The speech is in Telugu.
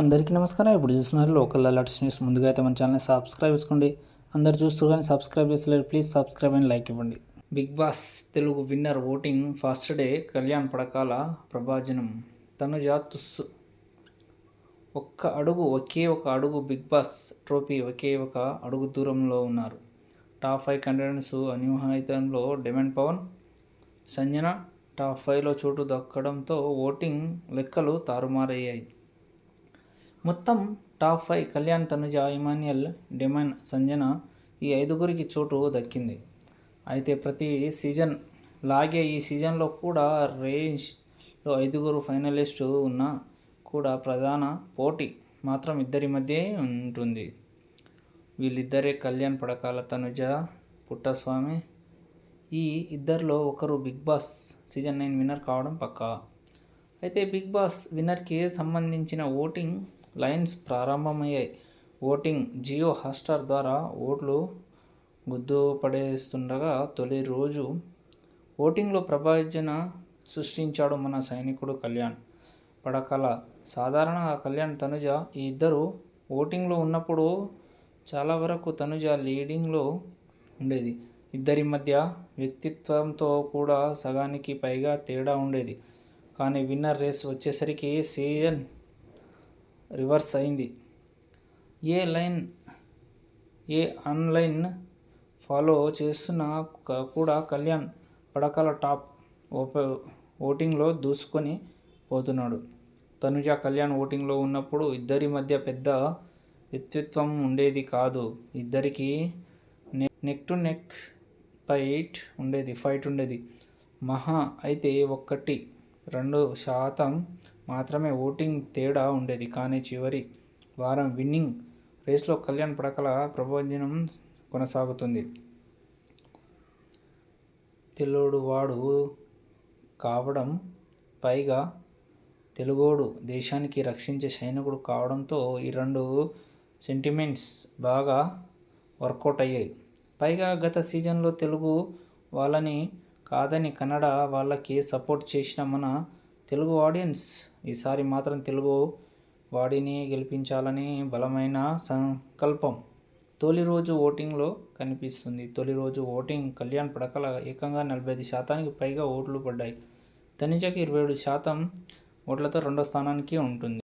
అందరికీ నమస్కారం. ఇప్పుడు చూస్తున్నారు లోకల్ అలర్ట్స్ న్యూస్. ముందుగా అయితే మన ఛానల్ని సబ్స్క్రైబ్ చేసుకోండి. అందరు చూస్తూ కానీ సబ్స్క్రైబ్ చేసలేరు ప్లీజ్ సబ్స్క్రైబ్ అండ్ లైక్ ఇవ్వండి. Bigg Boss Telugu winner voting first day Kalyan Padala ప్రభాజనం. Tanuja తుస్సు. ఒక్క అడుగు ఒకే ఒక అడుగు బిగ్ బాస్ ట్రోఫీ ఒకే ఒక అడుగు దూరంలో ఉన్నారు. టాప్ ఫైవ్ కంటెంట్స్ అన్యూహితంలో డిమాండ్ పవన్. సంజన టాప్ ఫైవ్లో చోటు దక్కడంతో ఓటింగ్ లెక్కలు తారుమారయ్యాయి. మొత్తం top five Kalyan Tanuja Emmanuel Demon Sanjana ఈ ఐదుగురికి చోటు దక్కింది. అయితే ప్రతి సీజన్ లాగే ఈ సీజన్లో కూడా రేంజ్లో ఐదుగురు ఫైనలిస్టు ఉన్న కూడా ప్రధాన పోటీ మాత్రం ఇద్దరి మధ్య ఉంటుంది. వీళ్ళిద్దరే కళ్యాణ్ పడకాల తనుజ పుట్టస్వామి. ఈ ఇద్దరిలో ఒకరు Bigg Boss season nine winner కావడం పక్కా. అయితే బిగ్ బాస్ విన్నర్కి సంబంధించిన ఓటింగ్ లైన్స్ ప్రారంభమయ్యాయి. ఓటింగ్ జియో హాట్స్టార్ ద్వారా ఓట్లు గుద్దుపడేస్తుండగా తొలి రోజు ఓటింగ్లో ప్రభావిజన సృష్టించాడు మన సైనికుడు కళ్యాణ్. పడకల సాధారణంగా కళ్యాణ్ తనుజ ఈ ఇద్దరు ఓటింగ్లో ఉన్నప్పుడు చాలా వరకు తనుజ లీడింగ్లో ఉండేది. ఇద్దరి మధ్య వ్యక్తిత్వంతో కూడా సగానికి పైగా తేడా ఉండేది. కానీ విన్నర్ రేస్ వచ్చేసరికి సీజన్ రివర్స్ అయింది. ఏ లైన్ ఏ ఆన్లైన్ ఫాలో చేస్తున్నా కూడా కళ్యాణ్ పడకల టాప్ ఓప ఓటింగ్లో దూసుకొని పోతున్నాడు. తనుజ కళ్యాణ్ ఓటింగ్లో ఉన్నప్పుడు ఇద్దరి మధ్య పెద్ద వ్యక్తిత్వం ఉండేది కాదు. ఇద్దరికి నెక్ టు నెక్ ఫైట్ ఉండేది ఫైట్ ఉండేది. మహా అయితే ఒక్కటి రెండు శాతం మాత్రమే ఓటింగ్ తేడా ఉండేది. కానీ చివరి వారం విన్నింగ్ రేస్లో కళ్యాణ్ పడకల ప్రభోజనం కొనసాగుతుంది. వాడు కావడం పైగా తెలుగోడు దేశానికి రక్షించే సైనికుడు కావడంతో ఈ రెండు సెంటిమెంట్స్ బాగా వర్కౌట్ అయ్యాయి. పైగా గత సీజన్లో తెలుగు వాళ్ళని కాదని కన్నడ వాళ్ళకి సపోర్ట్ చేసిన మన తెలుగు ఆడియన్స్ ఈసారి మాత్రం తెలుగు వాడిని గెలిపించాలని బలమైన సంకల్పం తొలి రోజు ఓటింగ్లో కనిపిస్తుంది. తొలి రోజు ఓటింగ్ కళ్యాణ్ పడకల ఏకంగా నలభై ఐదు శాతానికి పైగా ఓట్లు పడ్డాయి. తనిజకి ఇరవై ఏడు శాతం ఓట్లతో రెండో స్థానానికి ఉంటుంది.